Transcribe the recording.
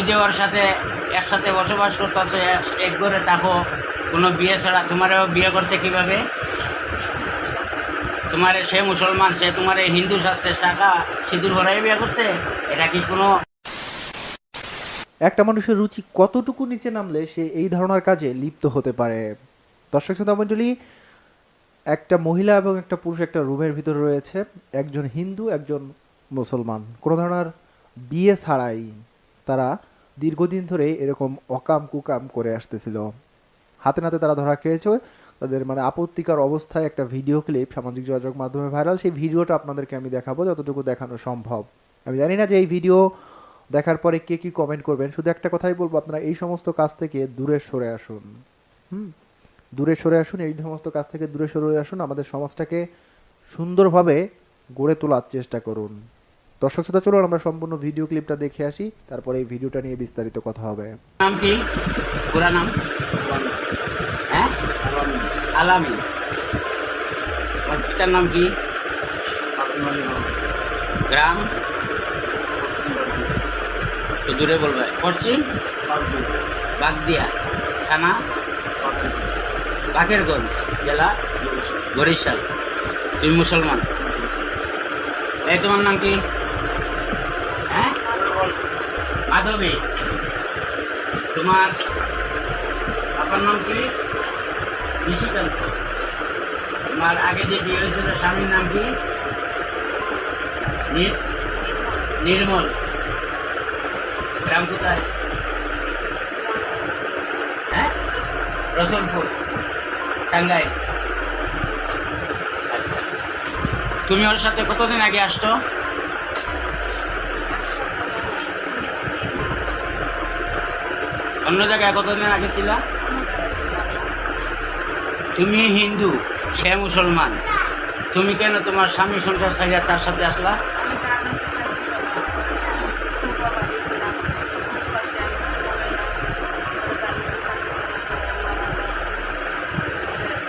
তুমি যে ওর সাথে একসাথে বসবাস করতেছো এক ঘরে থাকো, কোনো বিয়ে ছাড়া। তোমারও বিয়ে করছে কীভাবে? তোমার সে মুসলমান, সে তোমার হিন্দু শাস্ত্রের শাখা সিঁদুর ভরাই বিয়ে করছে? এটা কি কোনো একটা মানুষের রুচি কতটুকু নিচে নামলে সে এই ধারণার কাজে লিপ্ত হতে পারে? দর্শক শ্রোতা একটা মহিলা এবং একটা পুরুষ একটা রুমের ভিতরে রয়েছে। একজন হিন্দু, একজন মুসলমান। কোনো ধরনের বিয়ে ছাড়াই তারা দীর্ঘদিন ধরে এরকম অকাম কুকাম করে আসতেছিল। হাতে নাতে তারা ধরা খেয়েছে। তাদের মানে আপত্তিকর অবস্থায় একটা ভিডিও ক্লিপ সামাজিক যোগাযোগ মাধ্যমে ভাইরাল। সেই ভিডিওটা আপনাদেরকে আমি দেখাবো যতটুকু দেখানো সম্ভব। আমি জানি না যে এই ভিডিও দেখার পরে কে কি কমেন্ট করবেন। শুধু একটা কথাই বলব, আপনারা এই সমস্ত কাজ থেকে দূরে সরে আসুন। হুম? দূরে সরে আসুন, এই সমস্ত কাজ থেকে দূরে সরে আসুন। আমাদের সমাজটাকে সুন্দরভাবে গড়ে তোলার চেষ্টা করুন। দর্শক শ্রোতা, চলুন আমরা সম্পূর্ণ ভিডিও ক্লিপটা দেখে আসি, তারপরে এই ভিডিওটা নিয়ে বিস্তারিত কথা হবে। নাম কি? পুরা নাম? হ্যাঁ? আলামি। পিতার নাম কি? গ্রাম? একটু দূরে বলবে। পশ্চিম? বাগদিয়া। থানা? বাকেরগঞ্জ জেলা? বরিশাল। তুমি মুসলমান। এই তোমার নাম কি? মাধবী তোমার বাবার নাম কি? নিশিকান্ত। তোমার আগে যে বিয়ে হয়েছিল, স্বামীর নাম কি? নির্মল। গ্রাম কোথায়? হ্যাঁ? রসুলপুর টাঙ্গাই আচ্ছা। তুমি ওর সাথে কতদিন আগে আসতো অন্য জায়গায় কতদিন আগে তুমি হিন্দু, সে মুসলমান। তুমি কেন তোমার স্বামী সারিয়া তার সাথে আসলা?